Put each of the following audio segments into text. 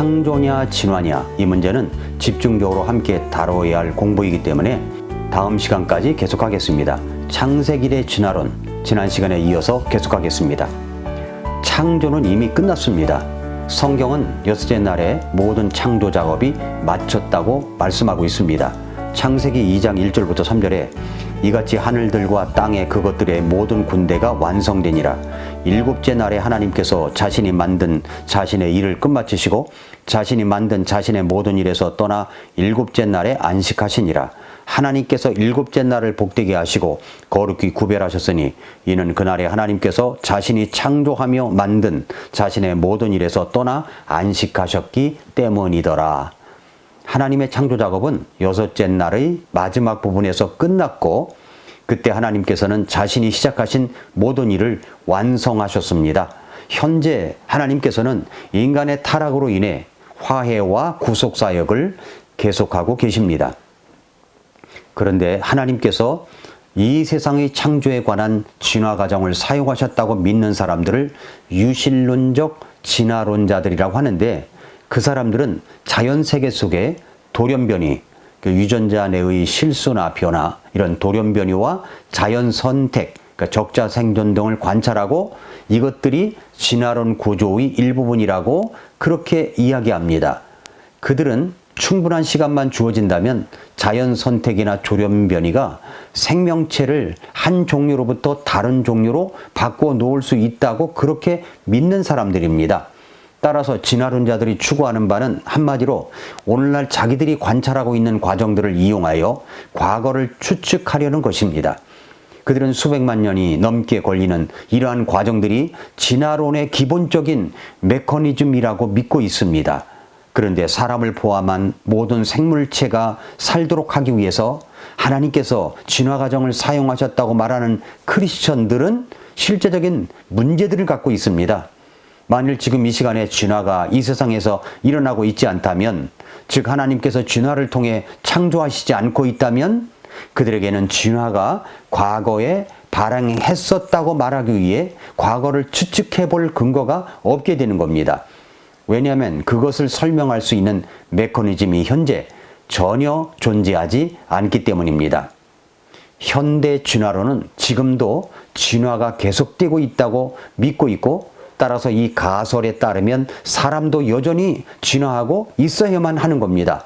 창조냐 진화냐 이 문제는 집중적으로 함께 다뤄야 할 공부이기 때문에 다음 시간까지 계속하겠습니다. 창세기 대 진화론 지난 시간에 이어서 계속하겠습니다. 창조는 이미 끝났습니다. 성경은 여섯째 날에 모든 창조 작업이 마쳤다고 말씀하고 있습니다. 창세기 2장 1절부터 3절에 이같이 하늘들과 땅의 그것들의 모든 군대가 완성되니라. 일곱째 날에 하나님께서 자신이 만든 자신의 일을 끝마치시고 자신이 만든 자신의 모든 일에서 떠나 일곱째 날에 안식하시니라. 하나님께서 일곱째 날을 복되게 하시고 거룩히 구별하셨으니 이는 그날에 하나님께서 자신이 창조하며 만든 자신의 모든 일에서 떠나 안식하셨기 때문이더라. 하나님의 창조 작업은 여섯째 날의 마지막 부분에서 끝났고 그때 하나님께서는 자신이 시작하신 모든 일을 완성하셨습니다. 현재 하나님께서는 인간의 타락으로 인해 화해와 구속 사역을 계속하고 계십니다. 그런데 하나님께서 이 세상의 창조에 관한 진화 과정을 사용하셨다고 믿는 사람들을 유실론적 진화론자들이라고 하는데 그 사람들은 자연 세계 속에 돌연변이, 그 유전자 내의 실수나 변화, 이런 돌연변이와 자연 선택, 그러니까 적자 생존 등을 관찰하고 이것들이 진화론 구조의 일부분이라고 그렇게 이야기합니다. 그들은 충분한 시간만 주어진다면 자연 선택이나 조련 변이가 생명체를 한 종류로부터 다른 종류로 바꿔 놓을 수 있다고 그렇게 믿는 사람들입니다. 따라서 진화론자들이 추구하는 바는 한마디로 오늘날 자기들이 관찰하고 있는 과정들을 이용하여 과거를 추측하려는 것입니다. 그들은 수백만 년이 넘게 걸리는 이러한 과정들이 진화론의 기본적인 메커니즘이라고 믿고 있습니다. 그런데 사람을 포함한 모든 생물체가 살도록 하기 위해서 하나님께서 진화 과정을 사용하셨다고 말하는 크리스천들은 실제적인 문제들을 갖고 있습니다. 만일 지금 이 시간에 진화가 이 세상에서 일어나고 있지 않다면, 즉 하나님께서 진화를 통해 창조하시지 않고 있다면 그들에게는 진화가 과거에 발행했었다고 말하기 위해 과거를 추측해 볼 근거가 없게 되는 겁니다. 왜냐하면 그것을 설명할 수 있는 메커니즘이 현재 전혀 존재하지 않기 때문입니다. 현대 진화론은 지금도 진화가 계속되고 있다고 믿고 있고 따라서 이 가설에 따르면 사람도 여전히 진화하고 있어야만 하는 겁니다.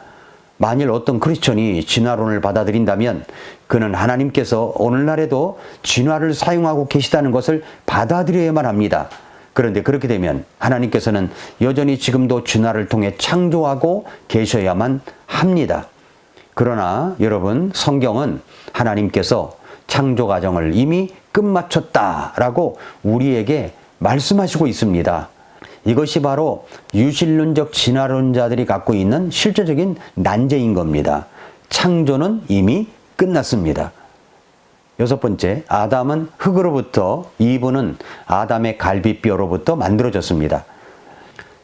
만일 어떤 크리스천이 진화론을 받아들인다면 그는 하나님께서 오늘날에도 진화를 사용하고 계시다는 것을 받아들여야만 합니다. 그런데 그렇게 되면 하나님께서는 여전히 지금도 진화를 통해 창조하고 계셔야만 합니다. 그러나 여러분 성경은 하나님께서 창조 과정을 이미 끝마쳤다라고 우리에게 말씀하시고 있습니다. 이것이 바로 유실론적 진화론자들이 갖고 있는 실제적인 난제인 겁니다. 창조는 이미 끝났습니다. 여섯 번째, 아담은 흙으로부터, 이브는 아담의 갈비뼈로부터 만들어졌습니다.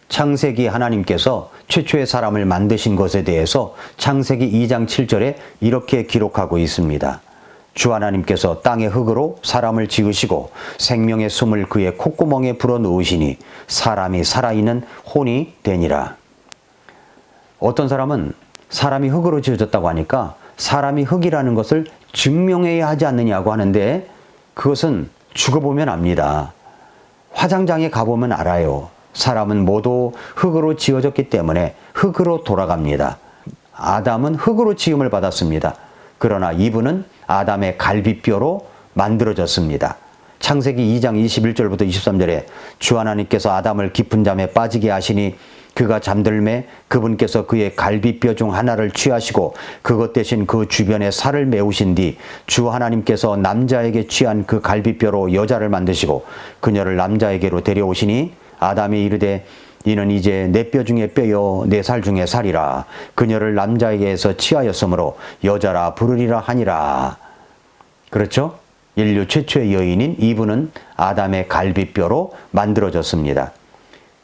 창세기 하나님께서 최초의 사람을 만드신 것에 대해서 창세기 2장 7절에 이렇게 기록하고 있습니다. 주 하나님께서 땅의 흙으로 사람을 지으시고 생명의 숨을 그의 콧구멍에 불어 넣으시니 사람이 살아있는 혼이 되니라. 어떤 사람은 사람이 흙으로 지어졌다고 하니까 사람이 흙이라는 것을 증명해야 하지 않느냐고 하는데 그것은 죽어보면 압니다. 화장장에 가보면 알아요. 사람은 모두 흙으로 지어졌기 때문에 흙으로 돌아갑니다. 아담은 흙으로 지음을 받았습니다. 그러나 이분은 아담의 갈비뼈로 만들어졌습니다. 창세기 2장 21절부터 23절에 주 하나님께서 아담을 깊은 잠에 빠지게 하시니 그가 잠들매 그분께서 그의 갈비뼈 중 하나를 취하시고 그것 대신 그 주변에 살을 메우신 뒤 주 하나님께서 남자에게 취한 그 갈비뼈로 여자를 만드시고 그녀를 남자에게로 데려오시니 아담이 이르되 이는 이제 내 뼈 중에 뼈요 내 살 중에 살이라 그녀를 남자에게서 취하였으므로 여자라 부르리라 하니라 그렇죠? 인류 최초의 여인인 이분은 아담의 갈비뼈로 만들어졌습니다.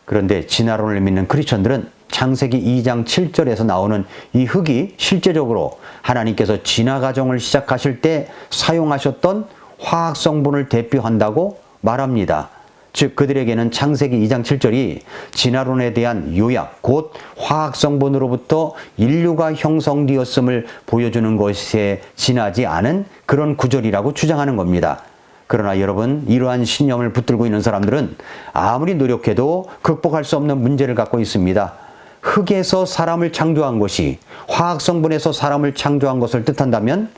그런데 진화론을 믿는 크리스천들은 창세기 2장 7절에서 나오는 이 흙이 실제적으로 하나님께서 진화 과정을 시작하실 때 사용하셨던 화학 성분을 대표한다고 말합니다. 즉 그들에게는 창세기 2장 7절이 진화론에 대한 요약 곧 화학 성분으로부터 인류가 형성되었음을 보여주는 것에 지나지 않은 그런 구절이라고 주장하는 겁니다. 그러나 여러분 이러한 신념을 붙들고 있는 사람들은 아무리 노력해도 극복할 수 없는 문제를 갖고 있습니다. 흙에서 사람을 창조한 것이 화학 성분에서 사람을 창조한 것을 뜻한다면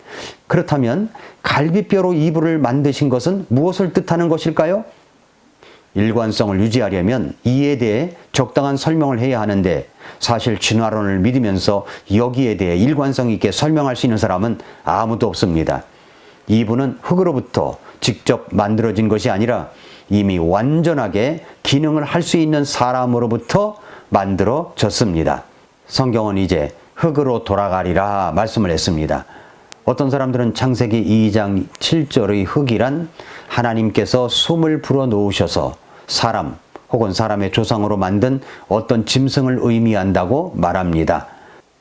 그렇다면 갈비뼈로 이불을 만드신 것은 무엇을 뜻하는 것일까요? 일관성을 유지하려면 이에 대해 적당한 설명을 해야 하는데 사실 진화론을 믿으면서 여기에 대해 일관성 있게 설명할 수 있는 사람은 아무도 없습니다. 이분은 흙으로부터 직접 만들어진 것이 아니라 이미 완전하게 기능을 할 수 있는 사람으로부터 만들어졌습니다. 성경은 이제 흙으로 돌아가리라 말씀을 했습니다. 어떤 사람들은 창세기 2장 7절의 흙이란 하나님께서 숨을 불어 넣으셔서 사람 혹은 사람의 조상으로 만든 어떤 짐승을 의미한다고 말합니다.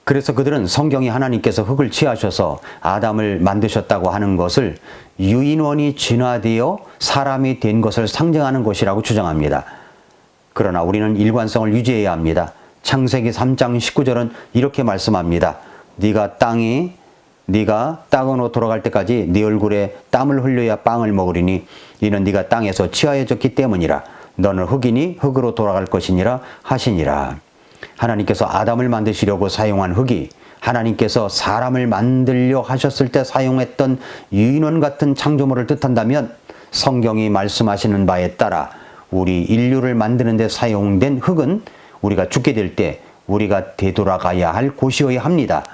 그래서 그들은 성경이 하나님께서 흙을 취하셔서 아담을 만드셨다고 하는 것을 유인원이 진화되어 사람이 된 것을 상징하는 것이라고 주장합니다. 그러나 우리는 일관성을 유지해야 합니다. 창세기 3장 19절은 이렇게 말씀합니다. 네가 땅이 네가 땅으로 돌아갈 때까지 네 얼굴에 땀을 흘려야 빵을 먹으리니 이는 네가 땅에서 취하여졌기 때문이라 너는 흙이니 흙으로 돌아갈 것이니라 하시니라. 하나님께서 아담을 만드시려고 사용한 흙이 하나님께서 사람을 만들려 하셨을 때 사용했던 유인원 같은 창조물을 뜻한다면 성경이 말씀하시는 바에 따라 우리 인류를 만드는 데 사용된 흙은 우리가 죽게 될 때 우리가 되돌아가야 할 곳이어야 합니다.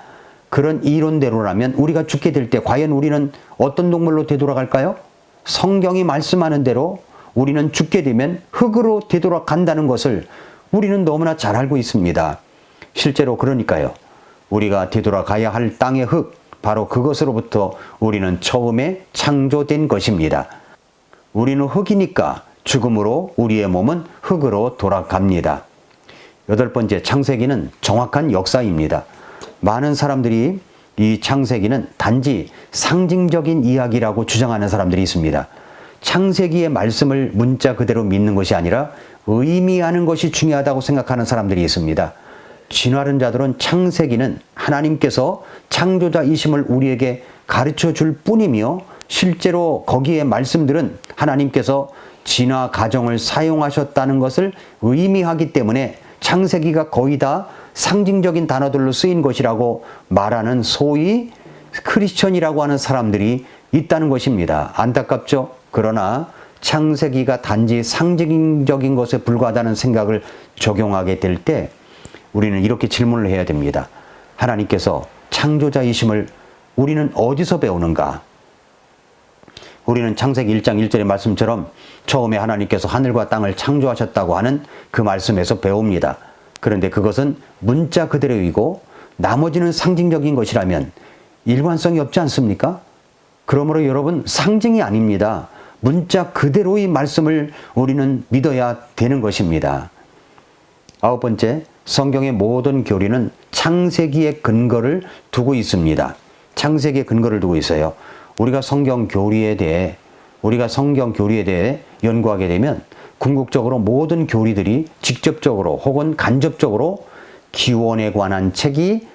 그런 이론대로라면 우리가 죽게 될 때 과연 우리는 어떤 동물로 되돌아갈까요? 성경이 말씀하는 대로 우리는 죽게 되면 흙으로 되돌아간다는 것을 우리는 너무나 잘 알고 있습니다. 실제로 그러니까요. 우리가 되돌아가야 할 땅의 흙, 바로 그것으로부터 우리는 처음에 창조된 것입니다. 우리는 흙이니까 죽음으로 우리의 몸은 흙으로 돌아갑니다. 여덟 번째 창세기는 정확한 역사입니다. 많은 사람들이 이 창세기는 단지 상징적인 이야기라고 주장하는 사람들이 있습니다. 창세기의 말씀을 문자 그대로 믿는 것이 아니라 의미하는 것이 중요하다고 생각하는 사람들이 있습니다. 진화론자들은 창세기는 하나님께서 창조자이심을 우리에게 가르쳐 줄 뿐이며 실제로 거기에 말씀들은 하나님께서 진화 과정을 사용하셨다는 것을 의미하기 때문에 창세기가 거의 다 상징적인 단어들로 쓰인 것이라고 말하는 소위 크리스천이라고 하는 사람들이 있다는 것입니다. 안타깝죠? 그러나 창세기가 단지 상징적인 것에 불과하다는 생각을 적용하게 될 때 우리는 이렇게 질문을 해야 됩니다. 하나님께서 창조자이심을 우리는 어디서 배우는가? 우리는 창세기 1장 1절의 말씀처럼 처음에 하나님께서 하늘과 땅을 창조하셨다고 하는 그 말씀에서 배웁니다. 그런데 그것은 문자 그대로이고 나머지는 상징적인 것이라면 일관성이 없지 않습니까? 그러므로 여러분 상징이 아닙니다. 문자 그대로의 말씀을 우리는 믿어야 되는 것입니다. 아홉 번째, 성경의 모든 교리는 창세기의 근거를 두고 있습니다. 창세기의 근거를 두고 있어요. 우리가 성경 교리에 대해 우리가 성경 교리에 대해 연구하게 되면 궁극적으로 모든 교리들이 직접적으로 혹은 간접적으로 기원에 관한 책이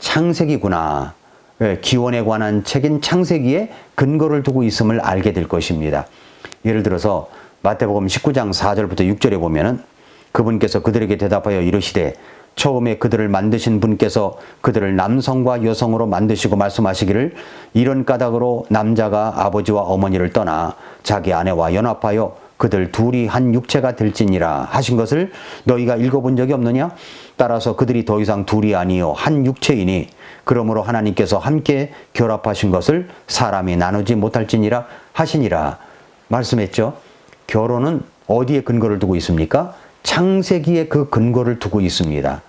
창세기구나. 예, 기원에 관한 책인 창세기에 근거를 두고 있음을 알게 될 것입니다. 예를 들어서 마태복음 19장 4절부터 6절에 보면은 그분께서 그들에게 대답하여 이르시되 처음에 그들을 만드신 분께서 그들을 남성과 여성으로 만드시고 말씀하시기를 이런 까닭으로 남자가 아버지와 어머니를 떠나 자기 아내와 연합하여 그들 둘이 한 육체가 될지니라 하신 것을 너희가 읽어본 적이 없느냐? 따라서 그들이 더 이상 둘이 아니요 한 육체이니 그러므로 하나님께서 함께 결합하신 것을 사람이 나누지 못할지니라 하시니라 말씀했죠. 결혼은 어디에 근거를 두고 있습니까? 창세기에 그 근거를 두고 있습니다.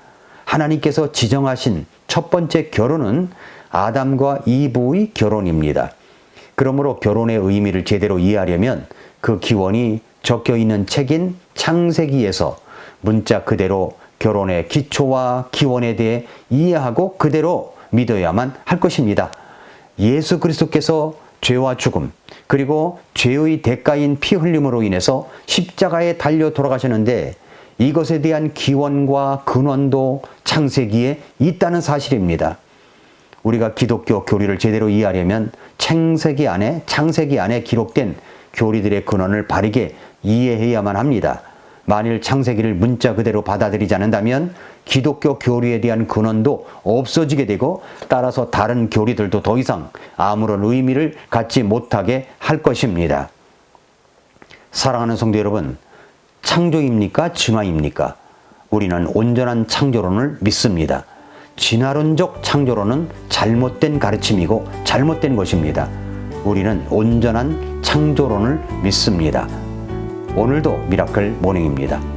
하나님께서 지정하신 첫 번째 결혼은 아담과 이브의 결혼입니다. 그러므로 결혼의 의미를 제대로 이해하려면 그 기원이 적혀 있는 책인 창세기에서 문자 그대로 결혼의 기초와 기원에 대해 이해하고 그대로 믿어야만 할 것입니다. 예수 그리스도께서 죄와 죽음, 그리고 죄의 대가인 피 흘림으로 인해서 십자가에 달려 돌아가셨는데 이것에 대한 기원과 근원도 창세기에 있다는 사실입니다. 우리가 기독교 교리를 제대로 이해하려면 창세기 안에 창세기 안에 기록된 교리들의 근원을 바르게 이해해야만 합니다. 만일 창세기를 문자 그대로 받아들이지 않는다면 기독교 교리에 대한 근원도 없어지게 되고 따라서 다른 교리들도 더 이상 아무런 의미를 갖지 못하게 할 것입니다. 사랑하는 성도 여러분, 창조입니까? 진화입니까? 우리는 온전한 창조론을 믿습니다. 진화론적 창조론은 잘못된 가르침이고 잘못된 것입니다. 우리는 온전한 창조론을 믿습니다. 오늘도 미라클 모닝입니다.